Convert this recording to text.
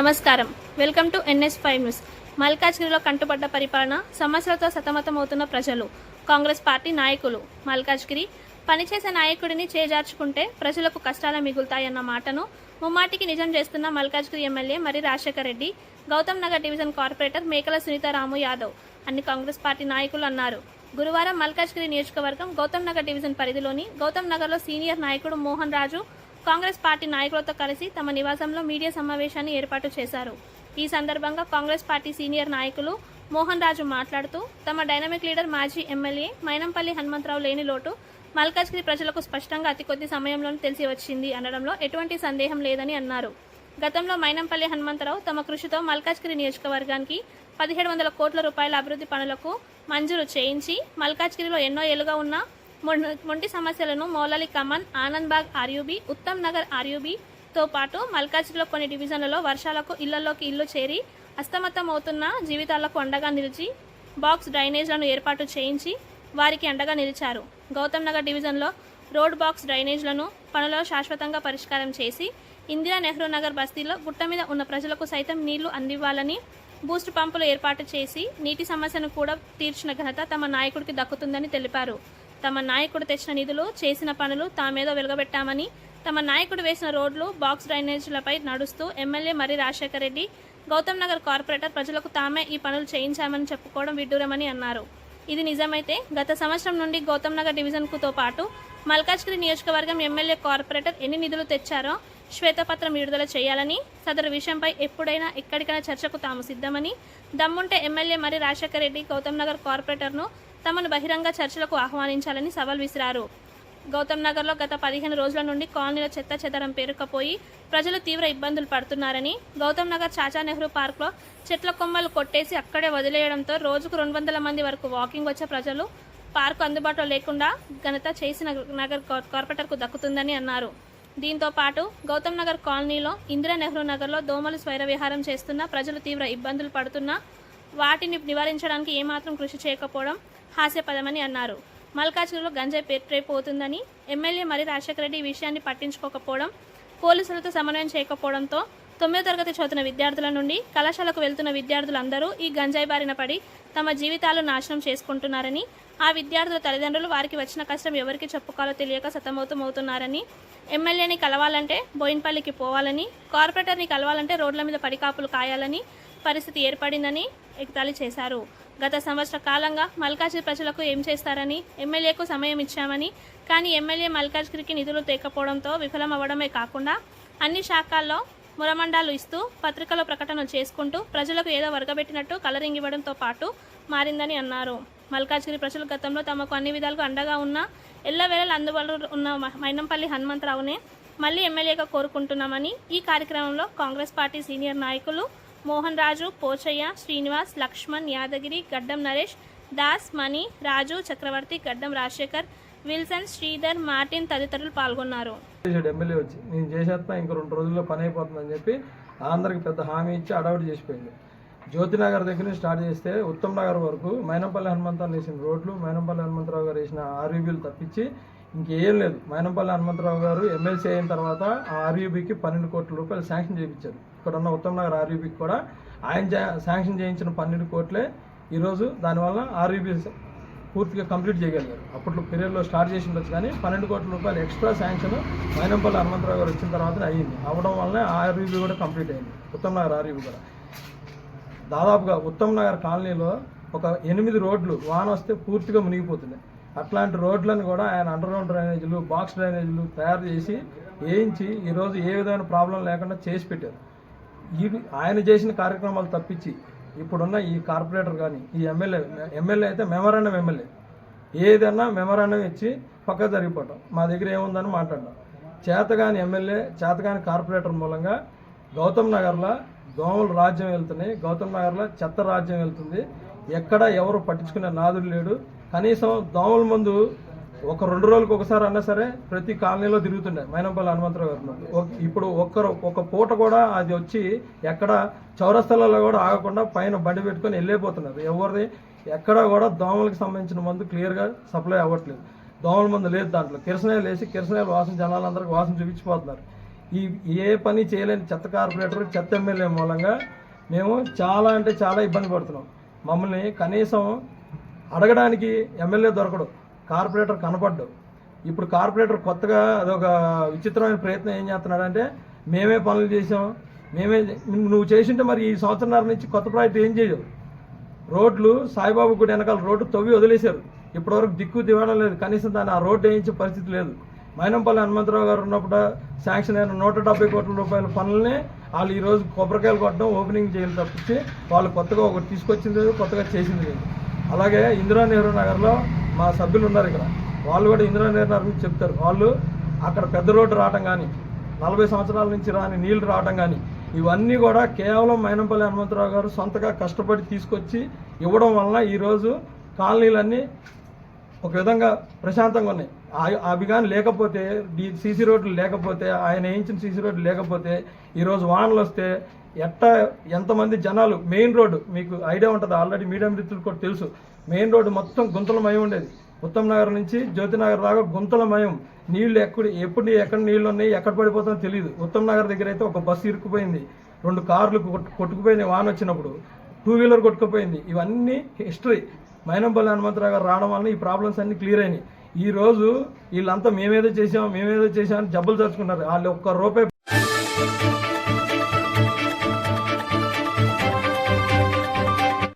నమస్కారం. Welcome to NS five news. మల్కాజ్గిరిలో కంటుపడ్డ పరిపాలన సమస్యలతో సతమతమవుతున్న ప్రజలు కాంగ్రెస్ పార్టీ నాయకులు. మల్కాజ్గిరి పనిచేసే నాయకుడిని చేజార్చుకుంటే ప్రజలకు కష్టాలు మిగులుతాయన్న మాటను ముమ్మాటికి నిజం చేస్తున్న Malkajgiri MLA Marri Rajasekhara Reddy Gautam Nagar division corporator Mekala Sunitharamu Yadav అన్ని కాంగ్రెస్ పార్టీ నాయకులు అన్నారు. గురువారం మల్కాజ్గిరి నియోజకవర్గం గౌతమ్ నగర్ డివిజన్ పరిధిలోని గౌతమ్ నగర్లో సీనియర్ నాయకుడు మోహన్ రాజు కాంగ్రెస్ పార్టీ నాయకులతో కలిసి తమ నివాసంలో మీడియా సమావేశాన్ని ఏర్పాటు చేశారు. ఈ సందర్భంగా కాంగ్రెస్ పార్టీ సీనియర్ నాయకులు మోహన్ రాజు మాట్లాడుతూ తమ డైనమిక్ లీడర్ మాజీ ఎమ్మెల్యే మైనంపల్లి హనుమంతరావు లేని లోటు మల్కాజ్గిరి ప్రజలకు స్పష్టంగా అతి కొద్ది సమయంలోనే తెలిసి వచ్చింది అనడంలో ఎటువంటి సందేహం లేదని అన్నారు. గతంలో మైనంపల్లి హనుమంతరావు తమ కృషితో మల్కాజ్గిరి నియోజకవర్గానికి పదిహేడు వందల కోట్ల రూపాయల అభివృద్ధి పనులకు మంజూరు చేయించి మల్కాజ్గిరిలో ఎన్నో ఏళ్ళుగా ఉన్న మొంటి సమస్యలను మౌలాలి కమన్ ఆనంద్బాగ్ ఆర్యూబీ ఉత్తమ్ నగర్ ఆర్యూబీతో పాటు మల్కాజ్లో కొన్ని డివిజన్లలో వర్షాలకు ఇళ్ళలోకి ఇల్లు చేరి అస్తమతం అవుతున్న జీవితాలకు అండగా నిలిచి బాక్స్ డ్రైనేజ్లను ఏర్పాటు చేయించి వారికి అండగా నిలిచారు. గౌతమ్ నగర్ డివిజన్లో రోడ్ బాక్స్ డ్రైనేజ్లను పనులలో శాశ్వతంగా పరిష్కారం చేసి ఇందిరా నెహ్రూ నగర్ బస్తీలో గుట్ట మీద ఉన్న ప్రజలకు సైతం నీళ్ళు అందివ్వాలని బూస్ట్ పంపులు ఏర్పాటు చేసి నీటి సమస్యను కూడా తీర్చిన ఘనత తమ నాయకుడికి దక్కుతుందని తెలిపారు. తమ నాయకుడు తెచ్చిన నిధులు చేసిన పనులు తామేదో వెలుగబెట్టామని తమ నాయకుడు వేసిన రోడ్లు బాక్స్ డ్రైనేజీలపై నడుస్తూ ఎమ్మెల్యే మరి రాజశేఖర రెడ్డి గౌతమ్ నగర్ కార్పొరేటర్ ప్రజలకు తామే ఈ పనులు చేయించామని చెప్పుకోవడం విడ్డూరమని అన్నారు. ఇది నిజమైతే గత సంవత్సరం నుండి గౌతమ్ నగర్ డివిజన్కుతో పాటు మల్కాజ్గిరి నియోజకవర్గం ఎమ్మెల్యే కార్పొరేటర్ ఎన్ని నిధులు తెచ్చారో శ్వేతపత్రం విడుదల చేయాలని సదరు విషయంపై ఎప్పుడైనా ఎక్కడికైనా చర్చకు తాము సిద్ధమని దమ్ముంటే ఎమ్మెల్యే మరి రాజశేఖర రెడ్డి గౌతమ్ నగర్ కార్పొరేటర్ను తమను బహిరంగ చర్చలకు ఆహ్వానించాలని సవాల్ విసిరారు. గౌతమ్ నగర్లో గత పదిహేను రోజుల నుండి కాలనీలో చెత్త చెదరం పేరుకపోయి ప్రజలు తీవ్ర ఇబ్బందులు పడుతున్నారని గౌతమ్ నగర్ చాచా నెహ్రూ పార్క్లో చెట్ల కొమ్మలు కొట్టేసి అక్కడే వదిలేయడంతో రోజుకు రెండు వందల మంది వరకు వాకింగ్ వచ్చే ప్రజలు పార్కు అందుబాటులో లేకుండా ఘనత చేసిన నగర్ కార్పొరేటర్కు దక్కుతుందని అన్నారు. దీంతో పాటు గౌతమ్ నగర్ కాలనీలో ఇందిరా నెహ్రూ నగర్లో దోమలు స్వైర విహారం చేస్తున్న ప్రజలు తీవ్ర ఇబ్బందులు పడుతున్నా వాటిని నివారించడానికి ఏమాత్రం కృషి చేయకపోవడం హాస్యపదమని అన్నారు. మల్కాజ్గిరిలో గంజాయి పెట్టైపోతుందని ఎమ్మెల్యే మరి రాజశేఖర రెడ్డి ఈ విషయాన్ని పట్టించుకోకపోవడం పోలీసులతో సమన్వయం చేయకపోవడంతో తొమ్మిదో తరగతి చదువుతున్న విద్యార్థుల నుండి కళాశాలకు వెళ్తున్న విద్యార్థులందరూ ఈ గంజాయి బారిన పడి తమ జీవితాలు నాశనం చేసుకుంటున్నారని ఆ విద్యార్థుల తల్లిదండ్రులు వారికి వచ్చిన కష్టం ఎవరికి చెప్పుకోవాలో తెలియక సతమవుతమవుతున్నారని ఎమ్మెల్యేని కలవాలంటే బోయిన్పల్లికి పోవాలని కార్పొరేటర్ని కలవాలంటే రోడ్ల మీద పడికాపులు కాయాలని పరిస్థితి ఏర్పడిందని ఎగతాళి చేశారు. గత సంవత్సర కాలంగా మల్కాజ్గిరి ప్రజలకు ఏం చేస్తారని ఎమ్మెల్యేకు సమయం ఇచ్చామని కానీ ఎమ్మెల్యే మల్కాజ్గిరికి నిధులు తేకపోవడంతో విఫలమవ్వడమే కాకుండా అన్ని శాఖల్లో మురమండాలు ఇస్తూ పత్రికలో ప్రకటనలు చేసుకుంటూ ప్రజలకు ఏదో వరగబెట్టినట్టు కలరింగ్ ఇవ్వడంతో పాటు మారిందని అన్నారు. మల్కాజ్గిరి ప్రజలు గతంలో తమకు అన్ని విధాలుగా అండగా ఉన్న ఎల్లవేళలు అందుబాటులో ఉన్న మ- మైనంపల్లి హనుమంతరావునే మళ్ళీ ఎమ్మెల్యేగా కోరుకుంటున్నామని ఈ కార్యక్రమంలో కాంగ్రెస్ పార్టీ సీనియర్ నాయకులు మోహన్ రాజు పోచయ్య శ్రీనివాస్ లక్ష్మణ్ యాదగిరి గడ్డం నరేష్ దాస్ మణి రాజు చక్రవర్తి గడ్డం రాజశేఖర్ విల్సన్ శ్రీధర్ మార్టిన్ తదితరులు పాల్గొన్నారు. ఎమ్మెల్యే వచ్చి నేను చేసేస్తా ఇంక రెండు రోజుల్లో పని అయిపోతుందని చెప్పి ఆంధ్రకి పెద్ద హామీ ఇచ్చి అడవుడు చేసిపోయింది. జ్యోతినగర్ దగ్గర నుంచి స్టార్ట్ చేస్తే ఉత్తమ్ నగర్ వరకు మైనంపల్లి హనుమంతరావు వేసిన రోడ్లు మైనంపల్లి హనుమంతరావు గారు వేసిన ఆర్వీబీలు తప్పించి ఇంకేం లేదు. మైనంపల్లి హనుమంతరావు గారు ఎమ్మెల్సీ అయిన తర్వాత ఆ ఆర్యూబీకి పన్నెండు కోట్ల రూపాయలు శాంక్షన్ చేయించారు. ఇక్కడ ఉన్న ఉత్తమ్ నగర్ ఆర్యూబీకి కూడా ఆయన శాంక్షన్ చేయించిన పన్నెండు కోట్లే ఈరోజు దానివల్ల ఆర్యూబీ పూర్తిగా కంప్లీట్ చేయగలిగారు. అప్పట్లో పీరియడ్లో స్టార్ట్ చేసి ఉండొచ్చు కానీ పన్నెండు కోట్ల రూపాయలు ఎక్స్ట్రా శాంక్షన్ మైనంపల్లి హనుమంతరావు గారు వచ్చిన తర్వాత అయ్యింది అవడం వల్లనే ఆ ఆర్యూబీ కూడా కంప్లీట్ అయింది. ఉత్తమ్ నగర్ ఆర్యూబీ కూడా. దాదాపుగా ఉత్తమ్ నగర్ కాలనీలో ఒక ఎనిమిది రోడ్లు వాన వస్తే పూర్తిగా మునిగిపోతున్నాయి. అట్లాంటి రోడ్లను కూడా ఆయన అండర్గ్రౌండ్ డ్రైనేజీలు బాక్స్ డ్రైనేజీలు తయారు చేసి వేయించి ఈరోజు ఏ విధమైన ప్రాబ్లం లేకుండా చేసి పెట్టారు. ఇవి ఆయన చేసిన కార్యక్రమాలు తప్పించి ఇప్పుడున్న ఈ కార్పొరేటర్ కానీ ఈ ఎమ్మెల్యే ఎమ్మెల్యే అయితే మెమరాండం ఎమ్మెల్యే ఏదన్నా మెమరాండం ఇచ్చి పక్క జరిగిపోవటం. మా దగ్గర ఏముందని మాట్లాడడం. చేతగాని ఎమ్మెల్యే చేతగాని కార్పొరేటర్ మూలంగా గౌతమ్ నగర్లో దోమలు రాజ్యం వెళ్తున్నాయి. గౌతమ్ నగర్లో చెత్త రాజ్యం వెళ్తుంది. ఎక్కడ ఎవరు పట్టించుకునే నాదుడు లేడు. కనీసం దోమల మందు ఒక రెండు రోజులకు ఒకసారి అన్నా సరే ప్రతి కాలనీలో తిరుగుతుండే. మైనంపల్లి హనుమంతరావు గారు ఇప్పుడు ఒక్కరు ఒక పూట కూడా అది వచ్చి ఎక్కడ చౌరస్తలలో కూడా ఆగకుండా పైన బండి పెట్టుకొని వెళ్ళిపోతున్నారు. ఎవరిది? ఎక్కడా కూడా దోమలకు సంబంధించిన మందు క్లియర్గా సప్లై అవ్వట్లేదు. దోమల మందు లేదు దాంట్లో. కిరసనాయలు వేసి కిరసనాయలు వాసన జనాలందరికీ వాసన చూపించిపోతున్నారు. ఈ ఏ పని చేయలేని చెత్త కార్పొరేటర్ చెత్త ఎమ్మెల్యే మూలంగా మేము చాలా అంటే చాలా ఇబ్బంది పడుతున్నాం. మమ్మల్ని కనీసం అడగడానికి ఎమ్మెల్యే దొరకడు. కార్పొరేటర్ కనపడ్డు. ఇప్పుడు కార్పొరేటర్ కొత్తగా అదొక విచిత్రమైన ప్రయత్నం ఏం చేస్తున్నాడంటే మేమే పనులు చేసాం మేమే నువ్వు చేసింటే మరి ఈ సంవత్సరం నుంచి కొత్త ప్రాజెక్ట్ ఏం చేయవు రోడ్లు సాయిబాబు గుడి వెనకాల రోడ్డు తవ్వి వదిలేశారు. ఇప్పటివరకు దిక్కు దివాణం లేదు. కనీసం దాన్ని ఆ రోడ్డు వేయించే పరిస్థితి లేదు. మైనంపల్లి హనుమంతరావు గారు ఉన్నప్పుడు శాంక్షన్ అయిన నూట డెబ్బై కోట్ల రూపాయల పనులనే వాళ్ళు ఈరోజు కొబ్బరికాయలు కొట్టడం ఓపెనింగ్ చేయాలి తప్పించి వాళ్ళు కొత్తగా ఒకటి తీసుకొచ్చింది లేదు కొత్తగా చేసింది లేదు. అలాగే ఇందిరా నెహ్రూ నగర్లో మా సభ్యులు ఉన్నారు ఇక్కడ. వాళ్ళు కూడా ఇందిరా నెహ్రూ నగర్ గురించి చెప్తారు. వాళ్ళు అక్కడ పెద్ద రోడ్డు రావడం కానీ నలభై సంవత్సరాల నుంచి రాని నీళ్ళు రావడం కానీ ఇవన్నీ కూడా కేవలం మైనంపల్లి హనుమంతరావు గారు సొంతగా కష్టపడి తీసుకొచ్చి ఇవ్వడం వలన ఈరోజు కాలనీలన్నీ ఒక విధంగా ప్రశాంతంగా ఉన్నాయి. అవి కానీ లేకపోతే సీసీ రోడ్లు లేకపోతే ఆయన వేయించిన సీసీ రోడ్లు లేకపోతే ఈరోజు వానలు వస్తే ఎట్ట ఎంతమంది జనాలు మెయిన్ రోడ్డు మీకు ఐడియా ఉంటుంది? ఆల్రెడీ మీడియం మిత్రులు కూడా తెలుసు. మెయిన్ రోడ్డు మొత్తం గుంతలమయం ఉండేది. ఉత్తమ్ నగర్ నుంచి జ్యోతినగర్ దాకా గుంతలమయం. నీళ్ళు ఎక్కడ ఎప్పుడు ఎక్కడ నీళ్ళు ఉన్నాయి ఎక్కడ పడిపోతుందో తెలియదు ఉత్తమ్ నగర్ దగ్గర అయితే ఒక బస్సు ఇరుక్కుపోయింది. రెండు కార్లు కొట్టు- కొట్టుకుపోయినాయి వాన వచ్చినప్పుడు. టూ వీలర్ కొట్టుకుపోయింది. ఇవన్నీ హిస్టరీ. మైనంపల్లి హనుమంతరావు గారు రావడం వలన ఈ ప్రాబ్లమ్స్ అన్నీ క్లియర్ అయినాయి. ఈ రోజు వీళ్ళంతా మేమేదో చేసాం మేమేదో చేసామని అని జబ్బులు తెచ్చుకున్నారు వాళ్ళు ఒక్క రూపాయి